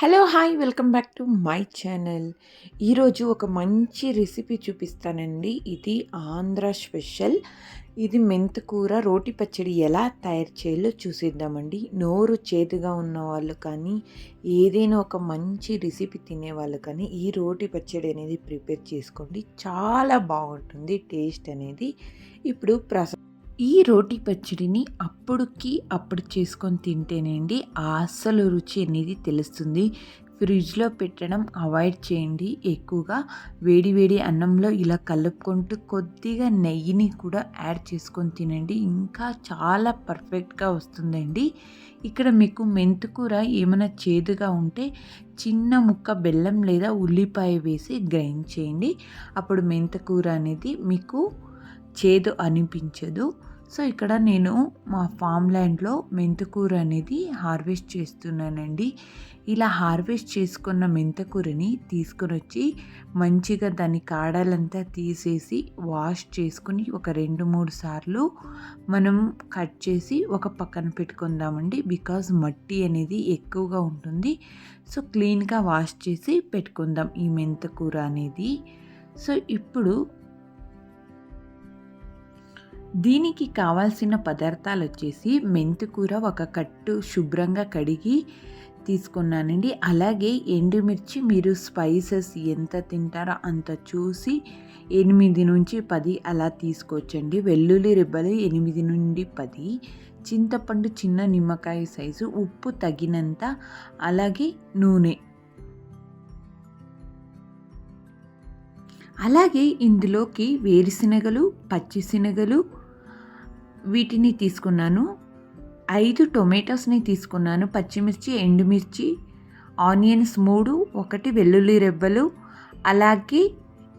Hello hi welcome back to my channel ఈరోజు ఒక మంచి రెసిపీ చూపిస్తానండి. ఇది ఆంధ్ర స్పెషల్. ఇది మెంతకూర రోటి పచ్చడి ఎలా తయారు చేయాలో చూసేద్దామండి. నోరు చేదుగా ఉన్న వాళ్ళు కానీ ఏదైనా ఒక మంచి రెసిపీ తినేవాళ్ళు కానీ ఈ రోటి పచ్చడి అనేది ప్రిపేర్ చేసుకోండి. చాలా బాగుంటుంది టేస్ట్ అనేది. ఇప్పుడు ప్రస ఈ రోటి పచ్చడిని అప్పుడుకి అప్పుడు చేసుకొని తింటేనండి అసలు రుచి అనేది తెలుస్తుంది. ఫ్రిడ్జ్లో పెట్టడం అవాయిడ్ చేయండి. ఎక్కువగా వేడి వేడి అన్నంలో ఇలా కలుపుకుంటూ కొద్దిగా నెయ్యిని కూడా యాడ్ చేసుకొని తినండి. ఇంకా చాలా పర్ఫెక్ట్గా వస్తుందండి. ఇక్కడ మీకు మెంతుకూర ఏమైనా చేదుగా ఉంటే చిన్న ముక్క బెల్లం లేదా ఉల్లిపాయ వేసి గ్రైండ్ చేయండి. అప్పుడు మెంతకూర అనేది మీకు చేదు అనిపించదు. సో ఇక్కడ నేను మా ఫామ్ ల్యాండ్లో మెంతకూర అనేది హార్వెస్ట్ చేస్తున్నానండి. ఇలా హార్వెస్ట్ చేసుకున్న మెంతకూరని తీసుకొని వచ్చి మంచిగా దాని కాడలంతా తీసేసి వాష్ చేసుకుని ఒక రెండు మూడు సార్లు మనం కట్ చేసి ఒక పక్కన పెట్టుకుందామండి. బికాజ్ మట్టి అనేది ఎక్కువగా ఉంటుంది. సో క్లీన్గా వాష్ చేసి పెట్టుకుందాం ఈ మెంతకూర అనేది. సో ఇప్పుడు దీనికి కావాల్సిన పదార్థాలు వచ్చేసి మెంతికూర ఒక కట్టు శుభ్రంగా కడిగి తీసుకున్నానండి. అలాగే ఎండుమిర్చి మీరు స్పైసెస్ ఎంత తింటారో అంత చూసి ఎనిమిది నుంచి పది అలా తీసుకోవచ్చండి. వెల్లుల్లి రిబ్బలు ఎనిమిది నుండి పది చింతపండు చిన్న నిమ్మకాయ సైజు ఉప్పు తగినంత అలాగే నూనె. అలాగే ఇందులోకి వేరుశనగలు పచ్చిశనగలు వీటిని తీసుకున్నాను. ఐదు టొమాటోస్ని తీసుకున్నాను. పచ్చిమిర్చి ఎండుమిర్చి ఆనియన్స్ మూడు ఒకటి వెల్లుల్లి రెబ్బలు. అలాగే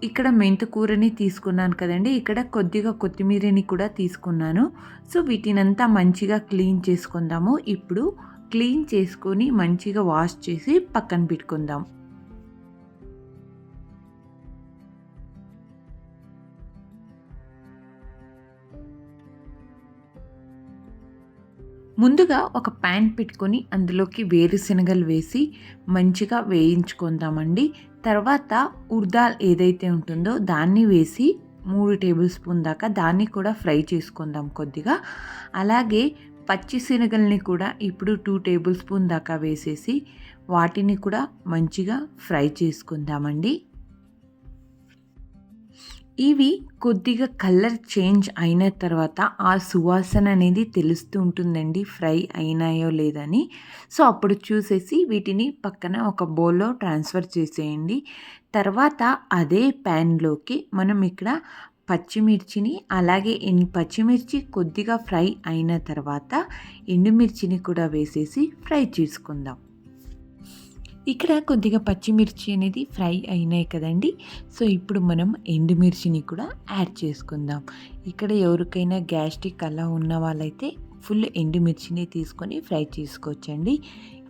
ఇక్కడ మెంతుకూరని తీసుకున్నాను కదండి. ఇక్కడ కొద్దిగా కొత్తిమీరని కూడా తీసుకున్నాను. సో వీటినంతా మంచిగా క్లీన్ చేసుకుందాము. ఇప్పుడు క్లీన్ చేసుకొని మంచిగా వాష్ చేసి పక్కన పెట్టుకుందాం. ముందుగా ఒక ప్యాన్ పెట్టుకొని అందులోకి వేరుశనగలు వేసి మంచిగా వేయించుకుందామండి. తర్వాత ఉర్దాల్ ఏదైతే ఉంటుందో దాన్ని వేసి మూడు టేబుల్ స్పూన్ దాకా దాన్ని కూడా ఫ్రై చేసుకుందాం కొద్దిగా. అలాగే పచ్చి శనగల్ని కూడా ఇప్పుడు టూ టేబుల్ స్పూన్ దాకా వేసేసి వాటిని కూడా మంచిగా ఫ్రై చేసుకుందామండి. ఇవి కొద్దిగా కలర్ చేంజ్ అయిన తర్వాత ఆ సువాసన అనేది తెలుస్తూ ఉంటుందండి ఫ్రై అయినాయో లేదని. సో అప్పుడు చూసేసి వీటిని పక్కన ఒక బౌల్లో ట్రాన్స్ఫర్ చేసేయండి. తర్వాత అదే ప్యాన్లోకి మనం ఇక్కడ పచ్చిమిర్చిని అలాగే పచ్చిమిర్చి కొద్దిగా ఫ్రై అయిన తర్వాత ఎండుమిర్చిని కూడా వేసేసి ఫ్రై చేసుకుందాం. ఇక్కడ కొద్దిగా పచ్చిమిర్చి అనేది ఫ్రై అయినాయి కదండి. సో ఇప్పుడు మనం ఎండుమిర్చిని కూడా యాడ్ చేసుకుందాం. ఇక్కడ ఎవరికైనా గ్యాస్ట్రిక్ అలా ఉన్న వాళ్ళైతే ఫుల్ ఎండుమిర్చిని తీసుకొని ఫ్రై చేసుకోవచ్చండి.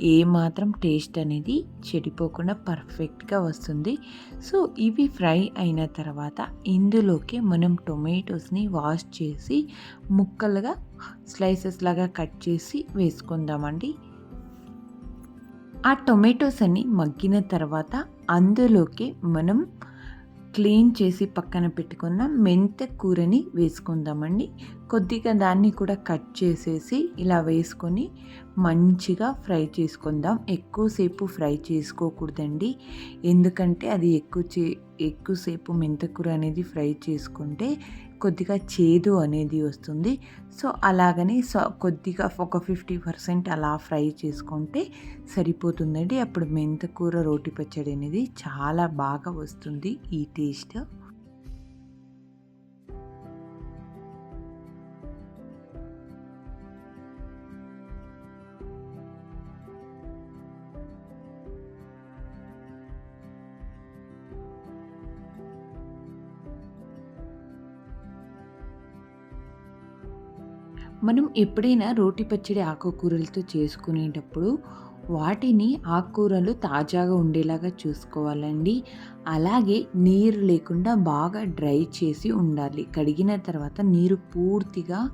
ఏ మాత్రం టేస్ట్ అనేది చెడిపోకుండా పర్ఫెక్ట్గా వస్తుంది. సో ఇవి ఫ్రై అయిన తర్వాత ఇందులోకి మనం టొమాటోస్ని వాష్ చేసి ముక్కలుగా స్లైసెస్ లాగా కట్ చేసి వేసుకుందామండి. ఆ టొమాటోస్ అన్ని మగ్గిన తర్వాత అందులోకి మనం క్లీన్ చేసి పక్కన పెట్టుకున్న మెంత కూరని వేసుకుందామండి. కొద్దిగా దాన్ని కూడా కట్ చేసేసి ఇలా వేసుకొని మంచిగా ఫ్రై చేసుకుందాం. ఎక్కువసేపు ఫ్రై చేసుకోకూడదండి. ఎందుకంటే అది ఎక్కువ చే ఎక్కువసేపు మెంతకూర అనేది ఫ్రై చేసుకుంటే కొద్దిగా చేదు అనేది వస్తుంది. సో అలాగని సో కొద్దిగా ఒక ఫిఫ్టీ పర్సెంట్ అలా ఫ్రై చేసుకుంటే సరిపోతుందండి. అప్పుడు మెంతకూర రోటి పచ్చడి అనేది చాలా బాగా వస్తుంది. ఈ టేస్ట్ మనం ఎప్పుడైనా రోటి పచ్చడి ఆకుకూరలతో చేసుకునేటప్పుడు వాటిని ఆకుకూరలు తాజాగా ఉండేలాగా చూసుకోవాలండి. అలాగే నీరు లేకుండా బాగా డ్రై చేసి ఉండాలి. కడిగిన తర్వాత నీరు పూర్తిగా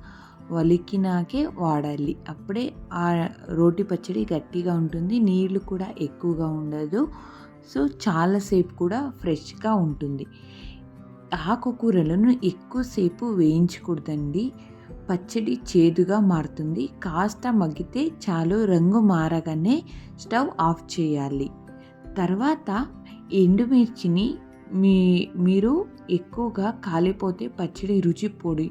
వలికినాకే వాడాలి. అప్పుడే ఆ రోటి పచ్చడి గట్టిగా ఉంటుంది. నీళ్ళు కూడా ఎక్కువగా ఉండదు. సో చాలాసేపు కూడా ఫ్రెష్గా ఉంటుంది. ఆకుకూరలను ఎక్కువసేపు వేయించకూడదండి. పచ్చడి చేదుగా మారుతుంది. కాస్త మగ్గితే చాలు రంగు మారగానే స్టవ్ ఆఫ్ చేయాలి. తర్వాత ఎండుమిర్చిని మీ మీరు ఎక్కువగా కాలిపోతే పచ్చడి రుచి పొడి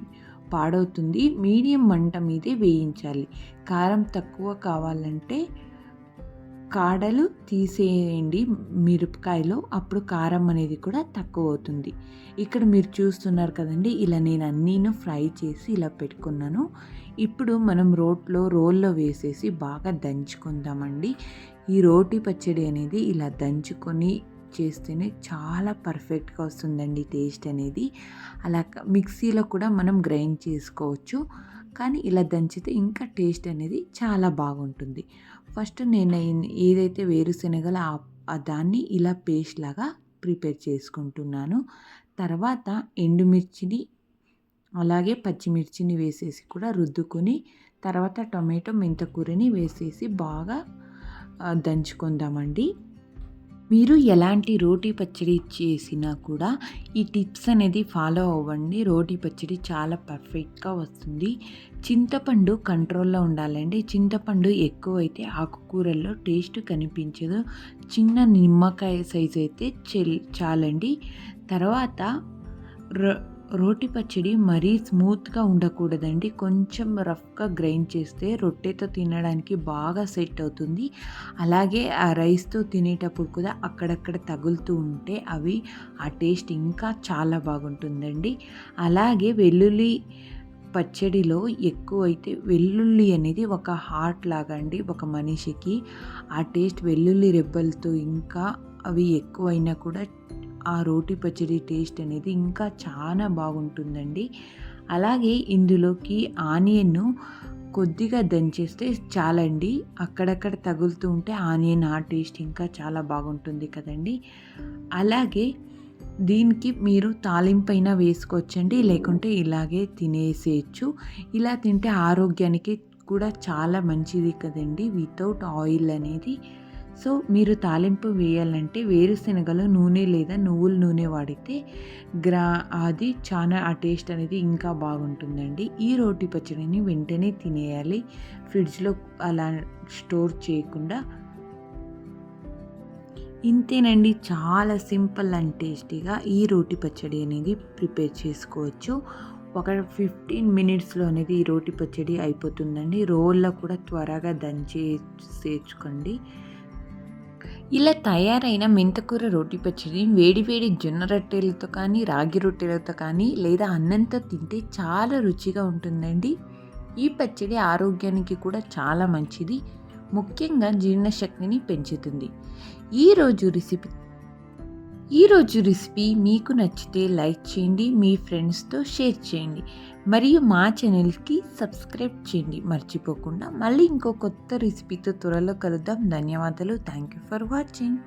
పాడవుతుంది. మీడియం మంట మీదే వేయించాలి. కారం తక్కువ కావాలంటే కాడలు తీసేయండి మిరపకాయలో. అప్పుడు కారం అనేది కూడా తక్కువ అవుతుంది ఇక్కడ మీరు చూస్తున్నారు కదండి ఇలా నేను అన్నీను ఫ్రై చేసి ఇలా పెట్టుకున్నాను. ఇప్పుడు మనం రోట్లో రోల్లో వేసేసి బాగా దంచుకుందామండి. ఈ రోటి పచ్చడి అనేది ఇలా దంచుకొని చేస్తేనే చాలా పర్ఫెక్ట్గా వస్తుందండి టేస్ట్ అనేది. అలా మిక్సీలో కూడా మనం గ్రైండ్ చేసుకోవచ్చు. కానీ ఇలా దంచితే ఇంకా టేస్ట్ అనేది చాలా బాగుంటుంది. ఫస్ట్ నేను ఏదైతే వేరుశనగల దాన్ని ఇలా పేస్ట్ లాగా ప్రిపేర్ చేసుకుంటున్నాను. తర్వాత ఎండుమిర్చిని అలాగే పచ్చిమిర్చిని వేసేసి కూడా రుద్దుకొని తర్వాత టొమాటో మెంతకూరని వేసేసి బాగా దంచుకుందామండి. మీరు ఎలాంటి రోటీ పచ్చడి చేసినా కూడా ఈ టిప్స్ అనేది ఫాలో అవ్వండి. రోటీ పచ్చడి చాలా పర్ఫెక్ట్గా వస్తుంది. చింతపండు కంట్రోల్లో ఉండాలండి. చింతపండు ఎక్కువైతే ఆకుకూరల్లో టేస్ట్ కనిపించదు. చిన్న నిమ్మకాయ సైజ్ అయితే చెల్ చాలండి. తర్వాత రోటి పచ్చడి మరీ స్మూత్గా ఉండకూడదండి. కొంచెం రఫ్గా గ్రైండ్ చేస్తే రొట్టెతో తినడానికి బాగా సెట్ అవుతుంది. అలాగే ఆ రైస్తో తినేటప్పుడు కూడా అక్కడక్కడ తగులుతూ ఉంటే అవి ఆ టేస్ట్ ఇంకా చాలా బాగుంటుందండి. అలాగే వెల్లుల్లి పచ్చడిలో ఎక్కువైతే వెల్లుల్లి అనేది ఒక హార్ట్ లాగా అండి ఒక మనిషికి. ఆ టేస్ట్ వెల్లుల్లి రెబ్బలతో ఇంకా అవి ఎక్కువైనా కూడా ఆ రోటి పచ్చడి టేస్ట్ అనేది ఇంకా చాలా బాగుంటుందండి. అలాగే ఇందులోకి ఆనియన్ను కొద్దిగా దంచేస్తే చాలండి. అక్కడక్కడ తగులుతూ ఉంటే ఆనియన్ ఆ టేస్ట్ ఇంకా చాలా బాగుంటుంది కదండి. అలాగే దీనికి మీరు తాలింపైన వేసుకోవచ్చండి లేకుంటే ఇలాగే తినేసేయచ్చు. ఇలా తింటే ఆరోగ్యానికి కూడా చాలా మంచిది కదండి. వితౌట్ ఆయిల్ అనేది సో మీరు తాలింపు వేయాలంటే వేరుశనగలో నూనె లేదా నువ్వుల నూనె వాడితే గ్రా అది చాలా ఆ టేస్ట్ అనేది ఇంకా బాగుంటుందండి. ఈ రోటి పచ్చడిని వెంటనే తినేయాలి. ఫ్రిడ్జ్లో అలా స్టోర్ చేయకుండా. ఇంతేనండి చాలా సింపుల్ అండ్ టేస్టీగా ఈ రోటి పచ్చడి అనేది ప్రిపేర్ చేసుకోవచ్చు. ఒక ఫిఫ్టీన్ మినిట్స్లో అనేది ఈ రోటి పచ్చడి అయిపోతుందండి. రోల్లో కూడా త్వరగా దంచి ఇలా తయారైన మెంతకూర రోటి పచ్చడి వేడివేడి జొన్న రొట్టెలతో కానీ రాగి రొట్టెలతో కానీ లేదా అన్నంతో తింటే చాలా రుచిగా ఉంటుందండి. ఈ పచ్చడి ఆరోగ్యానికి కూడా చాలా మంచిది. ముఖ్యంగా జీర్ణశక్తిని పెంచుతుంది. ఈరోజు రెసిపీ ఈరోజు రెసిపీ మీకు నచ్చితే లైక్ చేయండి మీ ఫ్రెండ్స్తో షేర్ చేయండి. మరియు మా ఛానల్కి సబ్స్క్రైబ్ చేయండి. మర్చిపోకుండా మళ్ళీ ఇంకో కొత్త రెసిపీతో త్వరలో కలుద్దాం. ధన్యవాదాలు. Thank you for watching